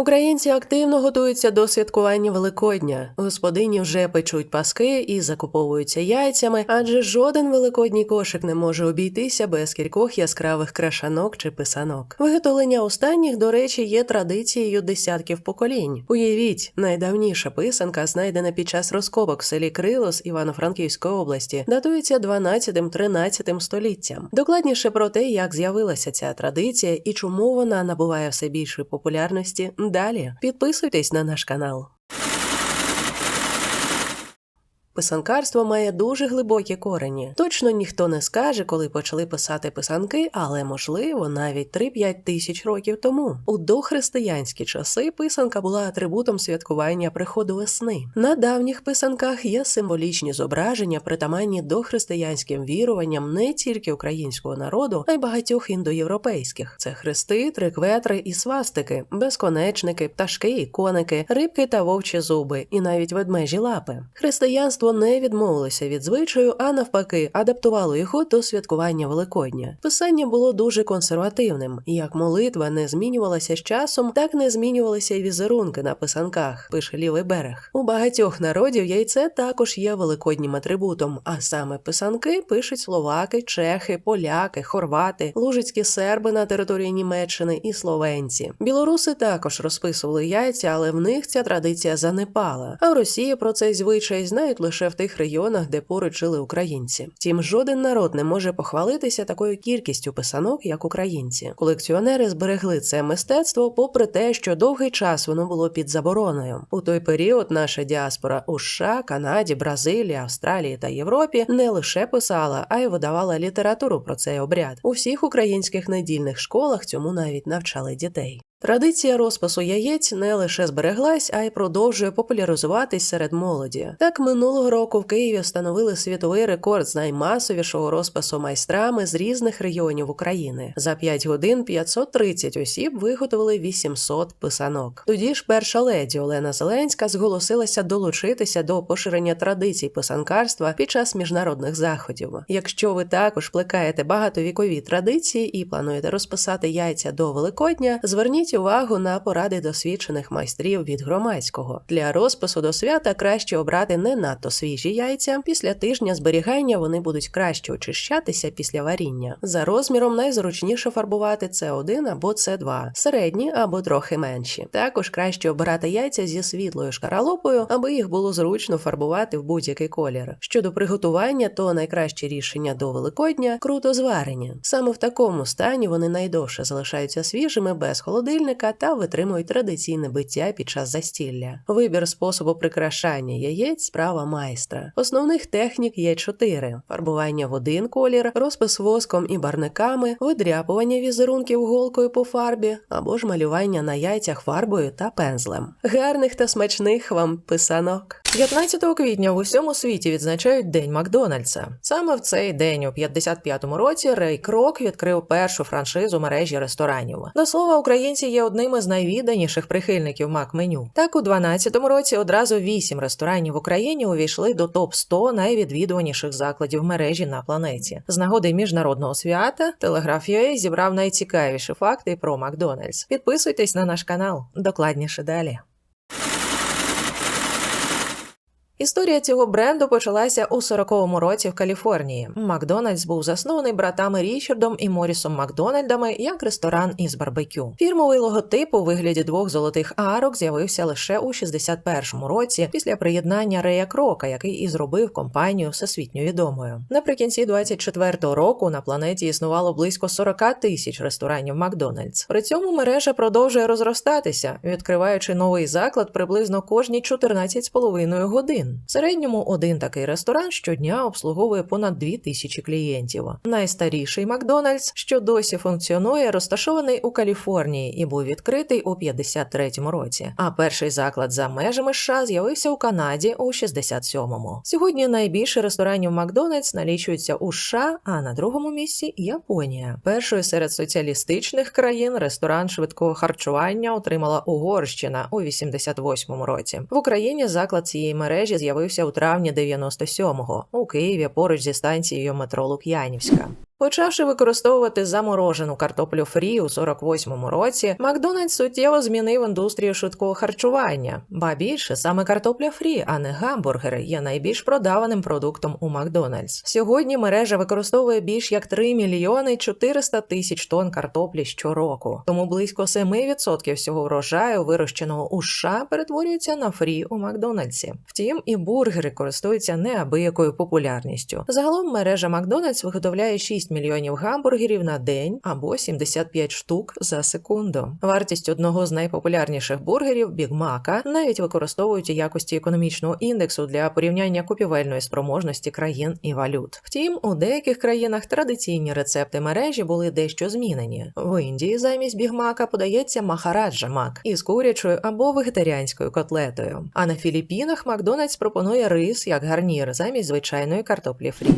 Українці активно готуються до святкування Великодня. Господині вже печуть паски і закуповуються яйцями, адже жоден великодній кошик не може обійтися без кількох яскравих крашанок чи писанок. Виготовлення останніх, до речі, є традицією десятків поколінь. Уявіть, найдавніша писанка, знайдена під час розкопок в селі Крилос Івано-Франківської області, датується 12-13 століттям. Докладніше про те, як з'явилася ця традиція і чому вона набуває все більшої популярності. Далі підписуйтесь на наш канал. Писанкарство має дуже глибокі корені. Точно ніхто не скаже, коли почали писати писанки, але можливо навіть 3-5 тисяч років тому. У дохристиянські часи писанка була атрибутом святкування приходу весни. На давніх писанках є символічні зображення, притаманні дохристиянським віруванням не тільки українського народу, а й багатьох індоєвропейських. Це хрести, трикветри і свастики, безконечники, пташки і коники, рибки та вовчі зуби, і навіть ведмежі лапи. Християнство не відмовилося від звичаю, а навпаки, адаптувало його до святкування Великодня. Писання було дуже консервативним. Як молитва не змінювалася з часом, так не змінювалися й візерунки на писанках. Пише лівий берег. У багатьох народів яйце також є великоднім атрибутом, а саме писанки пишуть словаки, чехи, поляки, хорвати, лужицькі серби на території Німеччини і словенці. Білоруси також розписували яйця, але в них ця традиція занепала. А в Росії про цей звичай знають лише в тих регіонах, де поруч жили українці. Втім, жоден народ не може похвалитися такою кількістю писанок, як українці. Колекціонери зберегли це мистецтво, попри те, що довгий час воно було під забороною. У той період наша діаспора у США, Канаді, Бразилії, Австралії та Європі не лише писала, а й видавала літературу про цей обряд. У всіх українських недільних школах цьому навіть навчали дітей. Традиція розпису яєць не лише збереглась, а й продовжує популяризуватись серед молоді. Так минулого року в Києві встановили світовий рекорд з наймасовішого розпису майстрами з різних регіонів України. За 5 годин 530 осіб виготовили 800 писанок. Тоді ж перша леді Олена Зеленська зголосилася долучитися до поширення традицій писанкарства під час міжнародних заходів. Якщо ви також плекаєте багатовікові традиції і плануєте розписати яйця до Великодня, зверніть увагу на поради досвідчених майстрів від громадського. Для розпису до свята краще обрати не надто свіжі яйця. Після тижня зберігання вони будуть краще очищатися після варіння. За розміром найзручніше фарбувати С1 або С2, середні або трохи менші. Також краще обирати яйця зі світлою шкаралупою, аби їх було зручно фарбувати в будь-який колір. Щодо приготування, то найкраще рішення до Великодня круто зварені. Саме в такому стані вони найдовше залишаються свіжими без холодильника та витримують традиційне биття під час застілля. Вибір способу прикрашання яєць справа майстра. Основних технік є чотири: фарбування в один колір, розпис воском і барниками, видряпування візерунків голкою по фарбі або ж малювання на яйцях фарбою та пензлем. Гарних та смачних вам писанок. 15 квітня в усьому світі відзначають День Макдональдса. Саме в цей день, у 55-му році, Рей Крок відкрив першу франшизу мережі ресторанів. До слова, українці є одними з найвідданіших прихильників Мак-меню. Так, у 12-му році одразу вісім ресторанів в Україні увійшли до топ 100 найвідвідуваніших закладів мережі на планеті. З нагоди міжнародного свята Телеграф UA зібрав найцікавіші факти про Макдональдс. Підписуйтесь на наш канал. Докладніше далі. Історія цього бренду почалася у 40-му році в Каліфорнії. Макдональдс був заснований братами Річардом і Морісом Макдональдами як ресторан із барбекю. Фірмовий логотип у вигляді двох золотих арок з'явився лише у 61-му році після приєднання Рея Крока, який і зробив компанію всесвітньо відомою. Наприкінці 24-го року на планеті існувало близько 40 тисяч ресторанів Макдональдс. При цьому мережа продовжує розростатися, відкриваючи новий заклад приблизно кожні 14,5 годин. В середньому один такий ресторан щодня обслуговує понад 2 тисячі клієнтів. Найстаріший Макдональдс, що досі функціонує, розташований у Каліфорнії і був відкритий у 53-му році. А перший заклад за межами США з'явився у Канаді у 67-му. Сьогодні найбільше ресторанів Макдональдс налічується у США, а на другому місці Японія. Першою серед соціалістичних країн ресторан швидкого харчування отримала Угорщина у 88-му році. В Україні заклад цієї мережі з'явився у травні 97-го у Києві поруч зі станцією метро Лук'янівська. Почавши використовувати заморожену картоплю фрі у 48-му році, Макдональдс суттєво змінив індустрію швидкого харчування. Ба більше саме картопля фрі, а не гамбургери, є найбільш продаваним продуктом у Макдональдс. Сьогодні мережа використовує більш як 3 мільйони 400 тисяч тонн картоплі щороку. Тому близько 7% всього врожаю, вирощеного у США, перетворюється на фрі у Макдональдсі. Втім, і бургери користуються неабиякою популярністю. Загалом мережа Макдональдс виготовляє 6 мільйонів гамбургерів на день або 75 штук за секунду. Вартість одного з найпопулярніших бургерів Біг Мака навіть використовують у якості економічного індексу для порівняння купівельної спроможності країн і валют. Втім, у деяких країнах традиційні рецепти мережі були дещо змінені. В Індії замість бігмака подається махараджа мак із курячою або вегетаріанською котлетою. А на Філіппінах Макдональдс пропонує рис як гарнір замість звичайної картоплі фрі.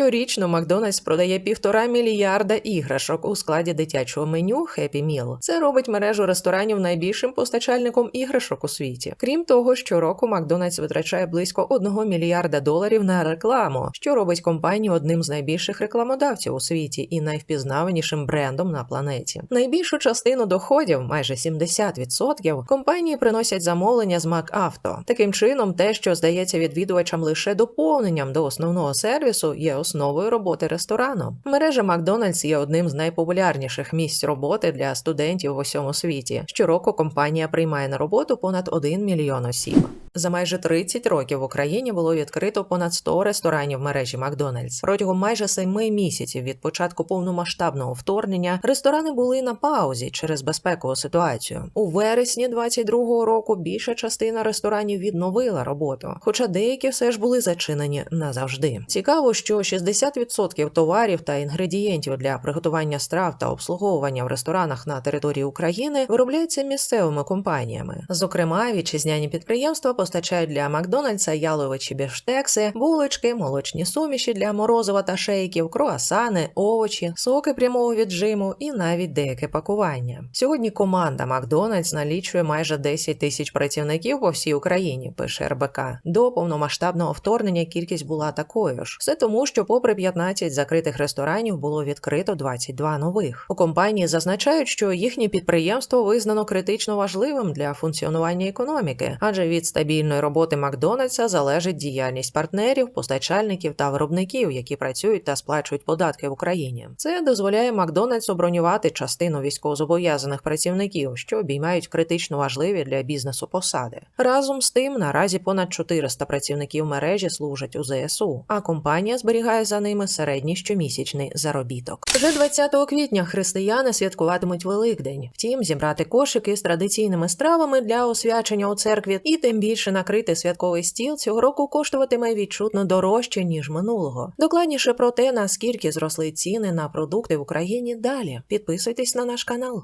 Щорічно Макдональдс продає півтора мільярда іграшок у складі дитячого меню Happy Meal. Це робить мережу ресторанів найбільшим постачальником іграшок у світі. Крім того, щороку Макдональдс витрачає близько 1 мільярда доларів на рекламу, що робить компанію одним з найбільших рекламодавців у світі і найвпізнаванішим брендом на планеті. Найбільшу частину доходів, майже 70%, компанії приносять замовлення з МакАвто. Таким чином, те, що здається відвідувачам лише доповненням до основного сервісу, є основою роботи ресторану. Мережа Макдональдс є одним з найпопулярніших місць роботи для студентів в усьому світі. Щороку компанія приймає на роботу понад 1 мільйон осіб. За майже 30 років в Україні було відкрито понад 100 ресторанів мережі Макдональдс. Протягом майже 7 місяців від початку повномасштабного вторгнення ресторани були на паузі через безпекову ситуацію. У вересні 22-го року більша частина ресторанів відновила роботу, хоча деякі все ж були зачинені назавжди. Цікаво, що 60% товарів та інгредієнтів для приготування страв та обслуговування в ресторанах на території України виробляються місцевими компаніями. Зокрема, вітчизняні підприємства постачають для Макдональдса яловичі біштекси, булочки, молочні суміші для морозива та шейків, круасани, овочі, соки прямого віджиму і навіть деяке пакування. Сьогодні команда Макдональдс налічує майже 10 тисяч працівників по всій Україні. Пише РБК. До повномасштабного вторгнення кількість була такою ж. Все тому, що, попри 15 закритих ресторанів, було відкрито 22 нових. У компанії зазначають, що їхнє підприємство визнано критично важливим для функціонування економіки, адже від стабільної роботи Макдональдса залежить діяльність партнерів, постачальників та виробників, які працюють та сплачують податки в Україні. Це дозволяє Макдональдсу бронювати частину військовозобов'язаних працівників, що обіймають критично важливі для бізнесу посади. Разом з тим, наразі понад 400 працівників мережі служать у ЗСУ, а компанія зберігає за ними середній щомісячний заробіток. Вже 20 квітня християни святкуватимуть Великдень. Втім, зібрати кошики з традиційними стравами для освячення у церкві і тим більше накрити святковий стіл цього року коштуватиме відчутно дорожче ніж минулого. Докладніше про те, наскільки зросли ціни на продукти в Україні далі. Підписуйтесь на наш канал.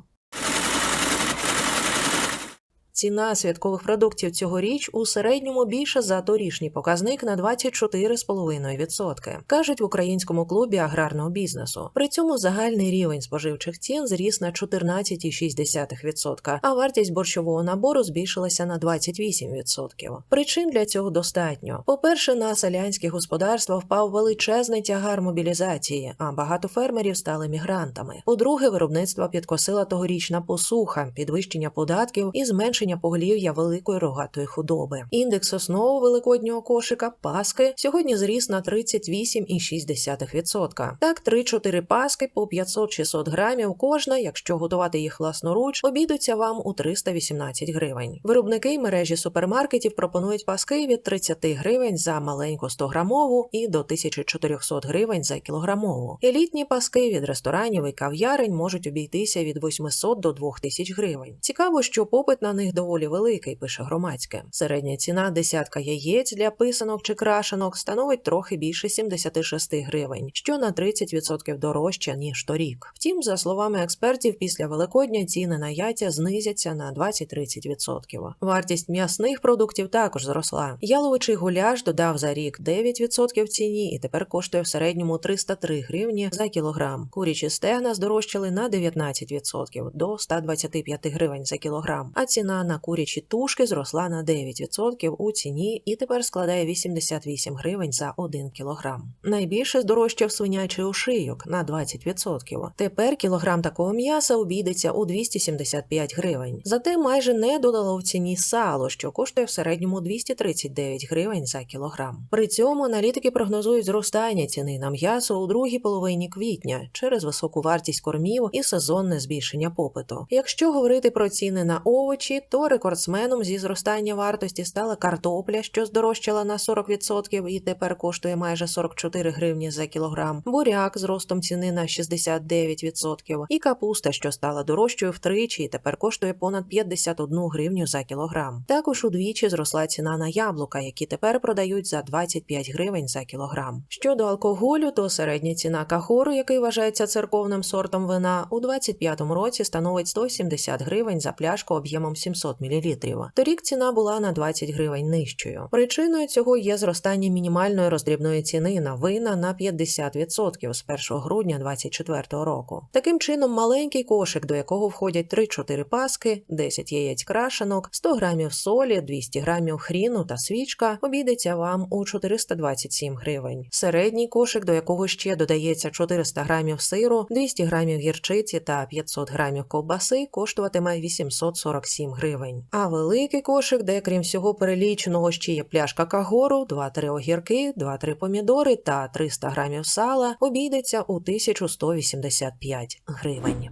Ціна святкових продуктів цьогоріч у середньому більша за торішній показник на 24,5%, кажуть в українському клубі аграрного бізнесу. При цьому загальний рівень споживчих цін зріс на 14,6%, а вартість борщового набору збільшилася на 28%. Причин для цього достатньо. По-перше, на селянські господарства впав величезний тягар мобілізації, а багато фермерів стали мігрантами. По-друге, виробництво підкосила тогорічна посуха, підвищення податків і зменшення поголів'я великої рогатої худоби. Індекс основу великоднього кошика паски сьогодні зріс на 38,6%. Так, 3-4 паски по 500-600 грамів кожна, якщо готувати їх власноруч, обійдуться вам у 318 гривень. Виробники мережі супермаркетів пропонують паски від 30 гривень за маленьку 100-грамову і до 1400 гривень за кілограмову. Елітні паски від ресторанів і кав'ярень можуть обійтися від 800 до 2000 гривень. Цікаво, що попит на них доволі великий, пише громадське. Середня ціна десятка яєць для писанок чи крашенок становить трохи більше 76 гривень, що на 30% дорожче ніж торік. Втім, за словами експертів, після Великодня ціни на яйця знизяться на 20-30%. Вартість м'ясних продуктів також зросла. Яловичий гуляш додав за рік 9% ціні і тепер коштує в середньому 303 гривні за кілограм. Курячі стегна здорожчали на 19% до 125 гривень за кілограм, а ціна на курячі тушки зросла на 9% у ціні і тепер складає 88 гривень за 1 кілограм. Найбільше здорожчав свинячий ошийок на 20%. Тепер кілограм такого м'яса обійдеться у 275 гривень. Зате майже не додало в ціні сало, що коштує в середньому 239 гривень за кілограм. При цьому аналітики прогнозують зростання ціни на м'ясо у другій половині квітня через високу вартість кормів і сезонне збільшення попиту. Якщо говорити про ціни на овочі, то рекордсменом зі зростання вартості стала картопля, що здорожчала на 40% і тепер коштує майже 44 гривні за кілограм, буряк з ростом ціни на 69%, і капуста, що стала дорожчою втричі, і тепер коштує понад 51 гривню за кілограм. Також удвічі зросла ціна на яблука, які тепер продають за 25 гривень за кілограм. Щодо алкоголю, то середня ціна кахору, який вважається церковним сортом вина, у 25-му році становить 170 гривень за пляшку об'ємом 700 мл. Торік ціна була на 20 гривень нижчою. Причиною цього є зростання мінімальної роздрібної ціни на вина на 50% з 1 грудня 2024 року. Таким чином, маленький кошик, до якого входять 3-4 паски, 10 яєць крашенок, 100 грамів солі, 200 грамів хріну та свічка, обійдеться вам у 427 гривень. Середній кошик, до якого ще додається 400 грамів сиру, 200 грамів гірчиці та 500 грамів ковбаси, коштуватиме 847 гривень. А великий кошик, де крім всього переліченого ще є пляшка кагору, 2-3 огірки, 2-3 помідори та 300 грамів сала, обійдеться у 1185 гривень.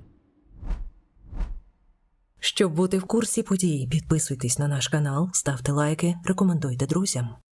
Щоб бути в курсі подій, підписуйтесь на наш канал, ставте лайки, рекомендуйте друзям.